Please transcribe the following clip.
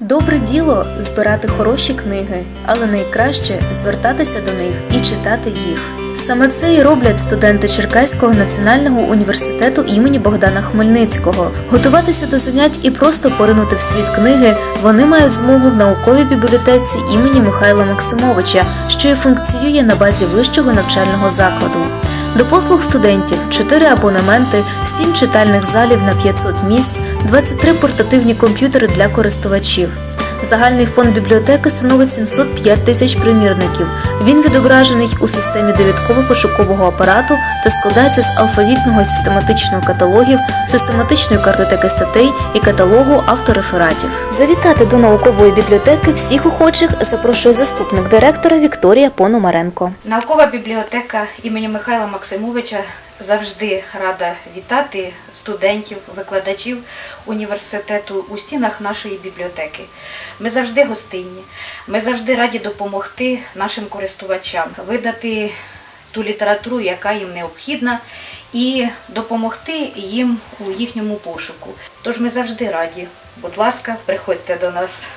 Добре діло збирати хороші книги, але найкраще звертатися до них і читати їх. Саме це і роблять студенти Черкаського національного університету імені Богдана Хмельницького. Готуватися до занять і просто поринути в світ книги вони мають змогу в науковій бібліотеці імені Михайла Максимовича, що і функціює на базі вищого навчального закладу. До послуг студентів 4 абонементи, 7 читальних залів на 500 місць, 23 портативні комп'ютери для користувачів. Загальний фонд бібліотеки становить 705 тисяч примірників. Він відображений у системі довідково-пошукового апарату та складається з алфавітного систематичного каталогів, систематичної картотеки статей і каталогу авторефератів. Завітати до наукової бібліотеки всіх охочих запрошує заступник директора Вікторія Пономаренко. Наукова бібліотека імені Михайла Максимовича завжди рада вітати студентів, викладачів університету у стінах нашої бібліотеки. Ми завжди гостинні, ми завжди раді допомогти нашим користувачам, видати ту літературу, яка їм необхідна, і допомогти їм у їхньому пошуку. Тож ми завжди раді. Будь ласка, приходьте до нас.